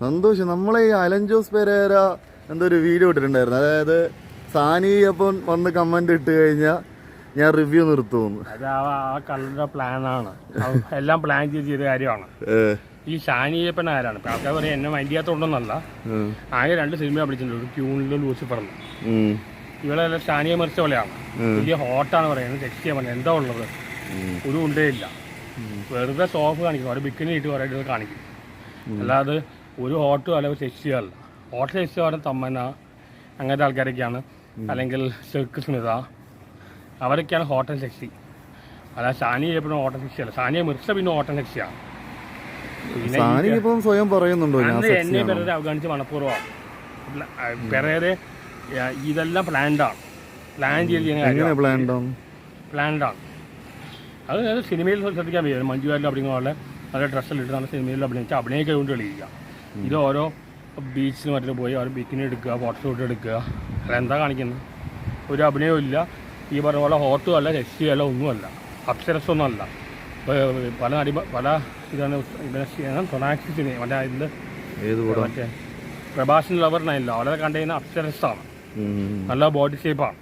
സന്തോഷം. നമ്മളെ ഈ അലൻ ജോസ് പെരേര എന്തോ ഒരു വീഡിയോ ഇട്ടിട്ടുണ്ടായിരുന്നു. അതായത് സാനി അപ്പം വന്ന് കമന്റ് ഇട്ട് കഴിഞ്ഞാൽ ഞാൻ റിവ്യൂ നിർത്തുമെന്ന് കളറുടെ പ്ലാനാണ് എല്ലാം പ്ലാൻ ചെയ്ത് ചെയ്ത കാര്യമാണ്. ഈ ഷാനിയപ്പൻ ആരാണ്? ആൾക്കാർ പറയും എന്നെ മൈൻഡിയാത്തോണ്ടെന്നല്ല ആകെ രണ്ട് സിനിമ പിടിച്ചിട്ടുണ്ട്. ഒരു ക്യൂണിലും ലൂസിഫറിന് ഇവളെല്ലാം ഷാനിയെ മറിച്ച പോലെയാണ്. വലിയ ഹോട്ടാണ് പറയുന്നത്. ടെക്സ്റ്റ് ചെയ്യാൻ എന്താ ഉള്ളത്? ഒരു ഉണ്ടേ ഇല്ല വെറുതെ സോഫ് കാണിക്കും അവിടെ ബിക്കിനി ഇട്ട് കുറേ കാണിക്കും അല്ലാതെ ഒരു ഓട്ടോ അല്ലെങ്കിൽ സെക്സ് ഓട്ടോ ചെയ്യാൻ തമ്മന അങ്ങനത്തെ ആൾക്കാരൊക്കെയാണ്. അല്ലെങ്കിൽ സിൽക്ക് സ്മിത. അവരൊക്കെയാണ് ഹോട്ടൽ സെക്സി അല്ല സാനി എപ്പോഴും ഹോട്ടൽ സെക്സി അല്ല സാനിയെ മിർച്ച പിന്നെ ഹോട്ടൽ സെക്സിയാണ് സ്വയം പറയുന്നുണ്ടോ എന്നെ പെരേരെ അവഗണിച്ച് മണപ്പൂർവമാണ് പെരേരെ ഇതെല്ലാം പ്ലാൻഡാണ് പ്ലാൻ ചെയ്ത് പ്ലാൻഡാണ് അത് സിനിമയിൽ ശ്രദ്ധിക്കാൻ പറ്റും മഞ്ജു വാര്യർ പോലെ നല്ല ഡ്രസ്സിലിട്ട് നല്ല സിനിമയിൽ അഭിനയിച്ച് അഭിനയിക്കാൻ കൊണ്ട് തെളിയിക്കുക. ഇത് ഓരോ ബീച്ചിൽ മറ്റേ പോയി ഓരോ ബീക്കിന് എടുക്കുക ഫോട്ടോഷൂട്ട് എടുക്കുക. അല്ല എന്താ കാണിക്കുന്നത് ഒരു അഭിനയവും ഇല്ല. ഈ പറഞ്ഞ പോലെ ഹോട്ടും അല്ല രക്ഷയും അല്ല ഒന്നുമല്ല അപ്സരസൊന്നും അല്ല പല നടി പല ഇതാണ് ഇവനെ സൊനാക്സി സിനിമ മറ്റേ കൂടെ മറ്റേ പ്രഭാഷൻ ലവറിനായില്ല അവരെ കണ്ടു കഴിഞ്ഞാൽ അപ്സരസാണ് ഉം, നല്ല ബോഡി ഷേപ്പാണ്.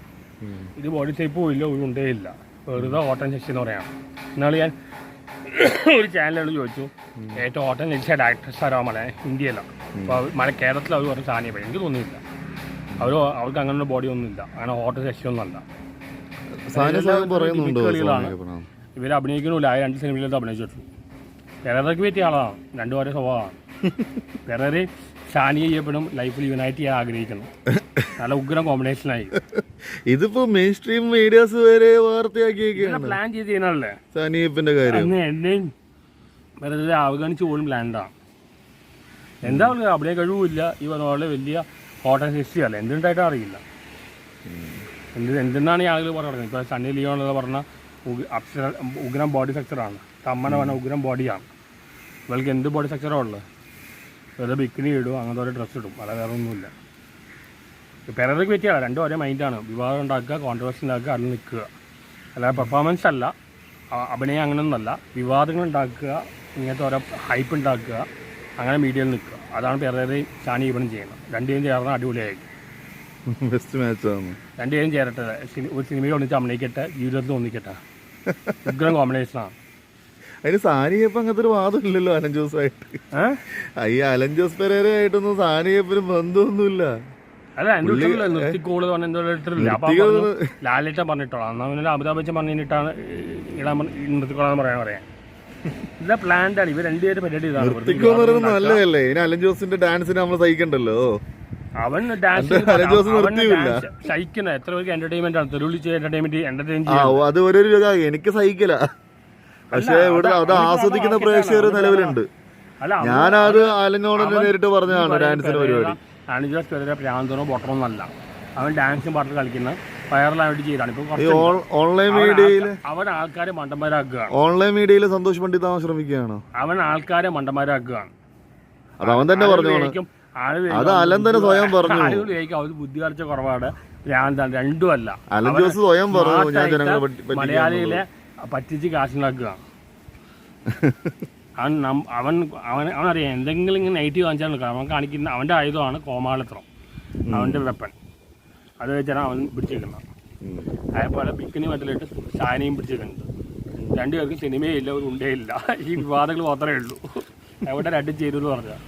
ഇത് ബോഡി ഷേപ്പും ഇല്ല ഉണ്ടേ ഇല്ല. വെറുതെ ഓട്ടം ശശി എന്ന് പറയാം. എന്നാൽ ഞാൻ ഒരു ചാനലിനോട് ചോദിച്ചു. ഏറ്റവും ഓട്ടം ജനിച്ച ഡയറക്ടർ ആരോ മല ഇന്ത്യയിലാണ് അപ്പോൾ മല കേരളത്തിൽ അവർ പറഞ്ഞ സാനിയ എനിക്ക് തോന്നിയില്ല. അവർ അവർക്ക് അങ്ങനെ ബോഡി ഒന്നുമില്ല. അങ്ങനെ ഓട്ടം പറയുന്നുണ്ടോ കളികളാണ്. ഇവർ അഭിനയിക്കണില്ല ആ രണ്ട് സിനിമയിലും അഭിനയിച്ചിട്ടുള്ളൂ. പെരേറയ്ക്ക് പറ്റിയ ആളാണ്. രണ്ടു ഓരോ സ്വഭാവമാണ്. പെരേറെ ഷാനിയെ ചെയ്യപ്പെടും ലൈഫിൽ യുണൈറ്റ് ചെയ്യാൻ ആഗ്രഹിക്കുന്നു. നല്ല ഉഗ്രം കോമ്പിനേഷനായി ഇതിപ്പോ മെയിൻ സ്ട്രീം മീഡിയാസ് വരെ വാർത്തയാക്കിയൊക്കെയാണ് പ്ലാൻ ചെയ്ത് ചെയ്യുന്നതല്ലേ സാനിയപ്പിന്റെ കാര്യം. എന്നെയും വെറുതെ അവഗണിച്ച് പോലും പ്ലാൻഡാണ് എന്താ പറയുക അവിടെ കഴിവില്ല ഈ പറഞ്ഞ പോലെ വലിയ ഹോട്ടൽ ഹിസ്റ്ററി അല്ല. എന്തുണ്ടായിട്ടും അറിയില്ല. എന്ത് എന്തെന്നാണ് ഈ ആളുകൾ പറയുന്നത് ഇപ്പോൾ സണ്ണി ലിയോ എന്ന് പറഞ്ഞ ഉഗ്- അപ്സര ഉഗ്രം ബോഡി സ്ട്രക്ചറാണ് തമ്മന പറഞ്ഞ ഉഗ്രം ബോഡിയാണ് ഇവൾക്ക് എന്ത് ബോഡി സ്ട്രക്ചറാണ് ഉള്ളത് വെറുതെ ബിക്കിനി ഇടും അങ്ങനത്തെ ഒരു ഡ്രസ്സ് ഇടും. അല്ല വേറെ ഒന്നുമില്ല പെരതൊക്കെ പറ്റിയാണ് രണ്ടും ഒരേ മൈൻഡാണ് വിവാഹം ഉണ്ടാക്കുക കോൺട്രവേഴ്സി ഉണ്ടാക്കുക അതിൽ നിൽക്കുക. അല്ലാതെ പെർഫോമൻസ് അല്ല. അഭിനയം അങ്ങനെയൊന്നുമല്ല വിവാദങ്ങൾ ഉണ്ടാക്കുക ഇങ്ങനത്തെ ഓരോ ഹൈപ്പ് ഉണ്ടാക്കുക അങ്ങനെ മീഡിയയിൽ നിൽക്കുക. അതാണ് പേരറി ഷാനി ഇവിടെ ചെയ്യുന്നത്. രണ്ടുപേരും ചേർന്ന് അടിപൊളിയായി. ബെസ്റ്റ് മാച്ച് ആണ് രണ്ടുപേരും ചേരട്ടെ. ഒരു സിനിമയിൽ ഒന്നിച്ച് അഭിനയിക്കട്ടെ ജീവിതത്തിൽ ഒന്നിക്കട്ടെ. ഉഗ്രം കോമ്പിനേഷനാണ് അതിന് സാനിയപ്പം അങ്ങനത്തെ ഒരു വാദമില്ലല്ലോ അലൻ ജോസ് ആയിട്ട് ഈ അലൻ ജോസ് പെരേര ആയിട്ടൊന്നും സാനിയപ്പിനും ബന്ധമൊന്നുമില്ല. അല്ല വീട്ടിലല്ല നിർത്തിക്കോൾ പറഞ്ഞ എന്തോ അപ്പൊ ലാലേട്ട പറഞ്ഞിട്ടോളാം എന്നാ പിന്നെ അമിതാഭ് ബച്ചൻ പറഞ്ഞിട്ടാണ് ഇടാൻ നിർത്തിക്കോളാന്ന് പറയാൻ പറയാൻ. ഇതാ പ്ലാൻഡ് ആണ്. രണ്ടുപേരും പരിപാടി ഇതാണ്. നല്ലതല്ലേ? ഇനി അലൻ ജോസിന്റെ ഡാൻസിന് നമ്മൾ സഹിക്കണ്ടല്ലോ? അവൻ ഡാൻസ്. സഹിക്കുന്ന എത്ര പേർക്ക് എന്റർടൈൻമെന്റ് ആണ്. തെരുവിളിച്ച് എന്റർടൈൻമെന്റ് എന്റർടൈൻ അത് ഒരു എനിക്ക് സഹിക്കല പക്ഷേ ഇവിടെ അത് ആസ്വദിക്കുന്ന പ്രേക്ഷകർ നിലവിലുണ്ട്. ഞാനത് അലഞ്ഞോളെ നേരിട്ട് പറഞ്ഞതാണ് ഡാൻസിന് പരിപാടി. അണിജോസ് പെരേര പ്രാന്തനോ പൊട്ടണോ എന്നല്ല അവൻ ഡാൻസും പാട്ടും കളിക്കുന്ന വൈറലായിട്ട് ചെയ്താണ്. ഇപ്പൊ ഈ ഓൺലൈൻ മീഡിയയിൽ അവൻ ആൾക്കാരെ മണ്ടന്മാരാക്കുകയാണ്. ഓൺലൈൻ മീഡിയയിൽ സന്തോഷ് പണ്ഡിത് അവൻ ശ്രമിക്കുകയാണോ? അവൻ ആൾക്കാരെ മണ്ടന്മാരാക്കുകയാണ്. അത് അവൻ തന്നെ പറഞ്ഞു അത് അലൻ തന്നെ സ്വയം പറഞ്ഞു. അവർ ബുദ്ധി കളിച്ച കുറവാണ്. ഭ്രാന്താണ് രണ്ടുമല്ല അലൻ അവൻ ജോസ് സ്വയം പറഞ്ഞു ഞാൻ ജനങ്ങളെ മലയാളികളെ പറ്റിച്ച് കാശുണ്ടാക്കുകയാണ്. അവൻ അവൻ അവൻ അവനറിയാം എന്തെങ്കിലും ഇങ്ങനെ നെഗറ്റീവ് കാണിച്ചാൽ അവൻ കാണിക്കുന്ന അവന്റെ ആയുധമാണ് കോമാളിത്രം അവന്റെ വെപ്പൻ അത് വെച്ചാണ് അവൻ പിടിച്ചിരിക്കുന്നത്. അതേപോലെ ബിക്കിനി മറ്റിലിട്ട് ഷാനിയും പിടിച്ചിട്ടുണ്ട് രണ്ടുപേർക്കും സിനിമയില്ല ഒരു ഉണ്ടേ ഇല്ല ഈ വിവാദങ്ങൾ മാത്രമേ ഉള്ളൂ. എവിടെ രണ്ടും ചെയ്തു എന്ന് പറഞ്ഞാൽ